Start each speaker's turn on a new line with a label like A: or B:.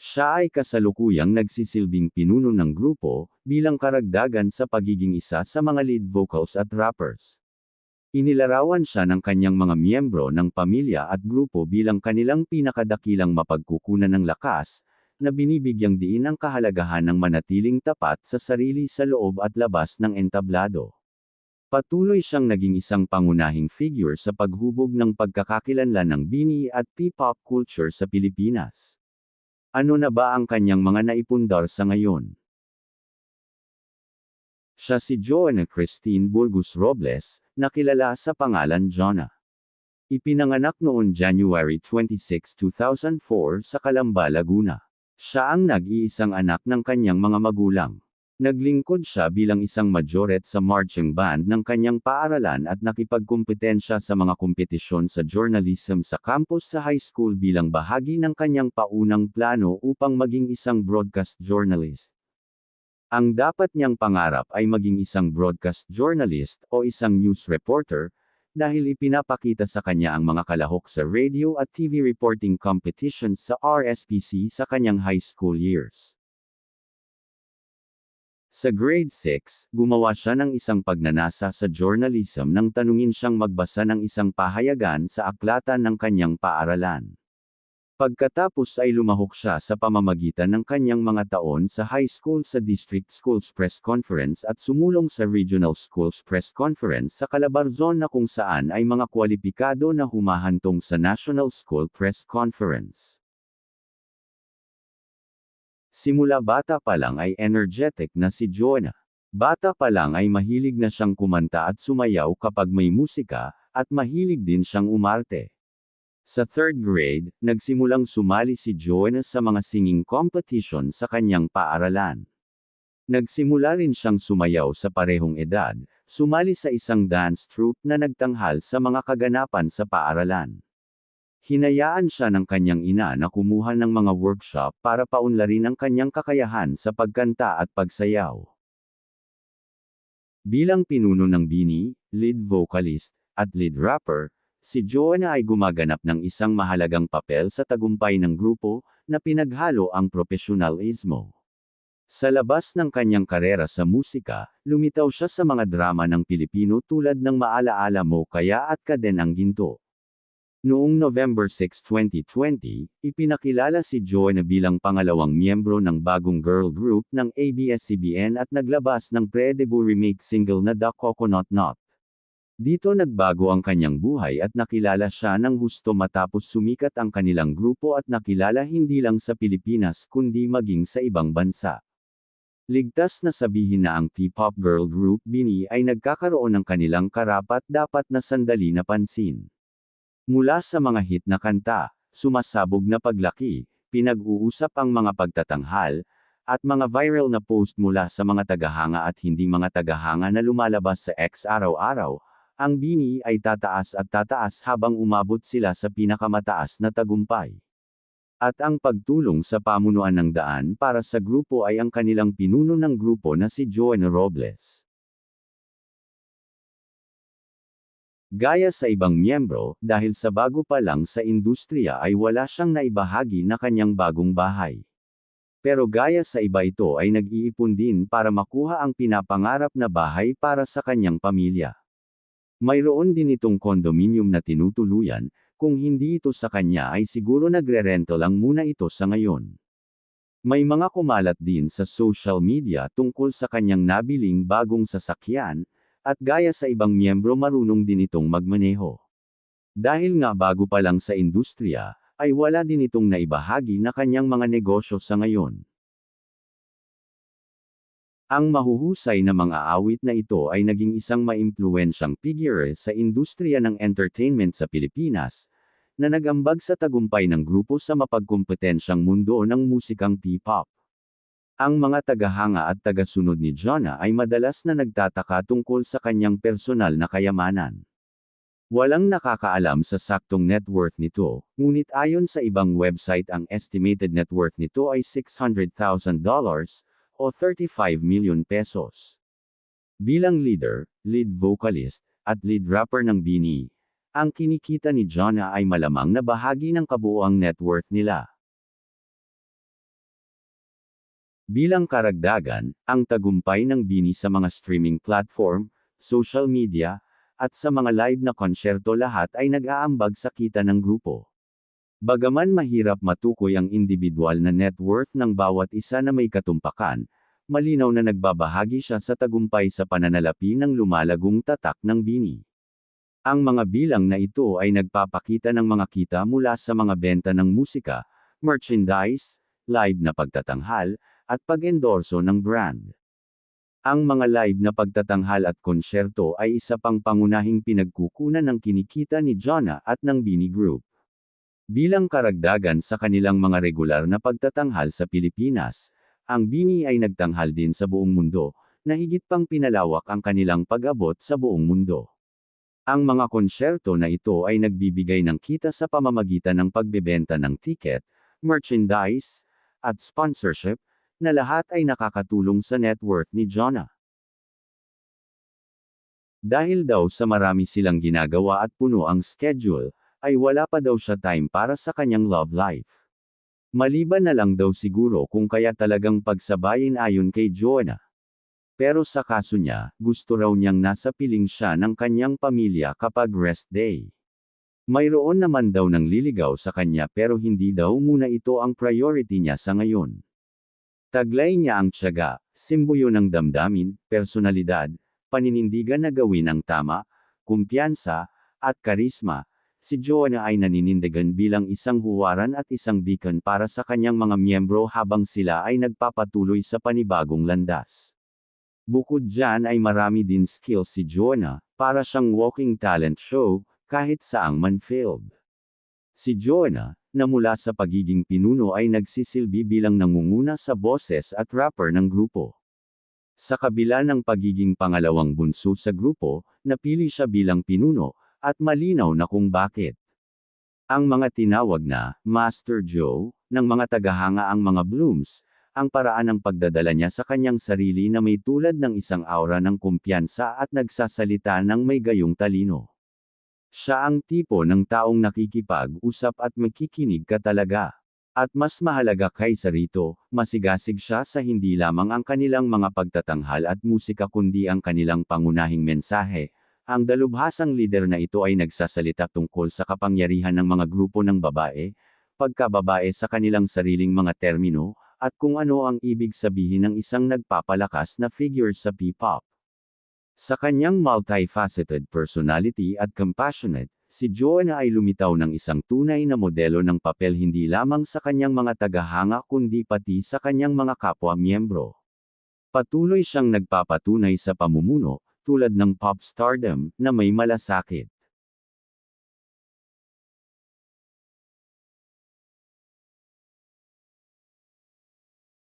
A: Siya ay kasalukuyang nagsisilbing pinuno ng grupo, bilang karagdagan sa pagiging isa sa mga lead vocals at rappers. Inilarawan siya ng kanyang mga miyembro ng pamilya at grupo bilang kanilang pinakadakilang mapagkukunan ng lakas, na binibigyang diin ang kahalagahan ng manatiling tapat sa sarili sa loob at labas ng entablado. Patuloy siyang naging isang pangunahing figure sa paghubog ng pagkakakilanlan ng bini at P-pop culture sa Pilipinas. Ano na ba ang kanyang mga naipundar sa ngayon? Siya si Joanna Christine Burgos Robles, na kilala sa pangalan Jonna. Ipinanganak noon January 26, 2004 sa Calamba, Laguna. Siya ang nag-iisang anak ng kanyang mga magulang. Naglingkod siya bilang isang majoret sa marching band ng kanyang paaralan at nakipagkumpetensya sa mga kompetisyon sa journalism sa campus sa high school bilang bahagi ng kanyang paunang plano upang maging isang broadcast journalist. Ang dapat niyang pangarap ay maging isang broadcast journalist o isang news reporter, dahil ipinapakita sa kanya ang mga kalahok sa radio at TV reporting competitions sa RSPC sa kanyang high school years. Sa grade 6, gumawa siya ng isang pagnanasa sa journalism nang tanungin siyang magbasa ng isang pahayagan sa aklatan ng kanyang paaralan. Pagkatapos ay lumahok siya sa pamamagitan ng kanyang mga taon sa high school sa District Schools Press Conference at sumulong sa Regional Schools Press Conference sa Calabarzon na kung saan ay mga kwalipikado na humahantong sa National School Press Conference. Simula bata pa lang ay energetic na si Joanna. Bata pa lang ay mahilig na siyang kumanta at sumayaw kapag may musika, at mahilig din siyang umarte. Sa third grade, nagsimulang sumali si Joanna sa mga singing competition sa kanyang paaralan. Nagsimula rin siyang sumayaw sa parehong edad, sumali sa isang dance troupe na nagtanghal sa mga kaganapan sa paaralan. Hinayaan siya ng kanyang ina na kumuha ng mga workshop para paunlarin ang kanyang kakayahan sa pagkanta at pagsayaw. Bilang pinuno ng Bini, lead vocalist, at lead rapper, Si Joanna ay gumaganap ng isang mahalagang papel sa tagumpay ng grupo, na pinaghalo ang profesionalismo. Sa labas ng kanyang karera sa musika, lumitaw siya sa mga drama ng Pilipino tulad ng Maalaala Mo Kaya at Kaden ang Ginto. Noong November 6, 2020, ipinakilala si Joanna bilang pangalawang miyembro ng bagong girl group ng ABS-CBN at naglabas ng pre-debut remake single na The Coconut Knot. Dito nagbago ang kanyang buhay at nakilala siya ng husto matapos sumikat ang kanilang grupo at nakilala hindi lang sa Pilipinas kundi maging sa ibang bansa. Ligtas na sabihin na ang T-pop girl group Bini ay nagkakaroon ng kanilang karapat dapat na sandali na pansin. Mula sa mga hit na kanta, sumasabog na paglaki, pinag-uusap ang mga pagtatanghal, at mga viral na post mula sa mga tagahanga at hindi mga tagahanga na lumalabas sa X araw-araw, ang bini ay tataas at tataas habang umabot sila sa pinakamataas na tagumpay. At ang pagtulong sa pamunuan ng daan para sa grupo ay ang kanilang pinuno ng grupo na si Joanna Robles. Gaya sa ibang miyembro, dahil sa bago pa lang sa industriya ay wala siyang naibahagi na kanyang bagong bahay. Pero gaya sa iba ito ay nag-iipon din para makuha ang pinapangarap na bahay para sa kanyang pamilya. Mayroon din itong condominium na tinutuluyan, kung hindi ito sa kanya ay siguro nagre-rento lang muna ito sa ngayon. May mga kumalat din sa social media tungkol sa kanyang nabiling bagong sasakyan, at gaya sa ibang miyembro marunong din itong magmaneho. Dahil nga bago pa lang sa industriya, ay wala din itong naibahagi na kanyang mga negosyo sa ngayon. Ang mahuhusay na mga awit na ito ay naging isang maimpluwensyang figure sa industriya ng entertainment sa Pilipinas, na nagambag sa tagumpay ng grupo sa mapagkompetensyang mundo ng musikang P-pop. Ang mga tagahanga at tagasunod ni Jonah ay madalas na nagtataka tungkol sa kanyang personal na kayamanan. Walang nakakaalam sa saktong net worth nito, ngunit ayon sa ibang website ang estimated net worth nito ay $600,000, o 35 million pesos. Bilang leader, lead vocalist, at lead rapper ng Bini, ang kinikita ni Jonna ay malamang na bahagi ng kabuuang net worth nila. Bilang karagdagan, ang tagumpay ng Bini sa mga streaming platform, social media, at sa mga live na konsyerto lahat ay nag-aambag sa kita ng grupo. Bagaman mahirap matukoy ang individual na net worth ng bawat isa na may katumpakan, malinaw na nagbabahagi siya sa tagumpay sa pananalapi ng lumalagong tatak ng Bini. Ang mga bilang na ito ay nagpapakita ng mga kita mula sa mga benta ng musika, merchandise, live na pagtatanghal, at pag-endorso ng brand. Ang mga live na pagtatanghal at konsyerto ay isa pang pangunahing pinagkukunan ng kinikita ni Jonah at ng Bini Group. Bilang karagdagan sa kanilang mga regular na pagtatanghal sa Pilipinas, ang Bini ay nagtanghal din sa buong mundo, na higit pang pinalawak ang kanilang pag-abot sa buong mundo. Ang mga konsyerto na ito ay nagbibigay ng kita sa pamamagitan ng pagbebenta ng ticket, merchandise, at sponsorship, na lahat ay nakakatulong sa net worth ni Jonah. Dahil daw sa marami silang ginagawa at puno ang schedule, ay wala pa daw siya time para sa kanyang love life. Maliban na lang daw siguro kung kaya talagang pagsabayin ayon kay Joanna. Pero sa kaso niya, gusto raw niyang nasa piling siya ng kanyang pamilya kapag rest day. Mayroon naman daw ng liligaw sa kanya pero hindi daw muna ito ang priority niya sa ngayon. Taglay niya ang tiyaga, simbuyo ng damdamin, personalidad, paninindigan na gawin ang tama, kumpiyansa, at karisma, Si Joanna ay naninindigan bilang isang huwaran at isang beacon para sa kanyang mga miyembro habang sila ay nagpapatuloy sa panibagong landas. Bukod dyan ay marami din skills si Joanna, para siyang walking talent show, kahit saang man field. Si Joanna, na mula sa pagiging pinuno ay nagsisilbi bilang nangunguna sa boses at rapper ng grupo. Sa kabila ng pagiging pangalawang bunso sa grupo, napili siya bilang pinuno, at malinaw na kung bakit. Ang mga tinawag na Master Joe ng mga tagahanga ang mga Blooms, ang paraan ng pagdadala niya sa kanyang sarili na may tulad ng isang aura ng kumpiyansa at nagsasalita ng may gayong talino. Siya ang tipo ng taong nakikipag-usap at makikinig ka talaga. At mas mahalaga kaysa rito, masigasig siya sa hindi lamang ang kanilang mga pagtatanghal at musika kundi ang kanilang pangunahing mensahe, ang dalubhasang lider na ito ay nagsasalita tungkol sa kapangyarihan ng mga grupo ng babae, pagkababae sa kanilang sariling mga termino, at kung ano ang ibig sabihin ng isang nagpapalakas na figure sa P-pop. Sa kanyang multifaceted personality at compassionate, si Joanna ay lumitaw ng isang tunay na modelo ng papel hindi lamang sa kanyang mga tagahanga kundi pati sa kanyang mga kapwa-miyembro. Patuloy siyang nagpapatunay sa pamumuno, tulad ng pop stardom, na may malasakit.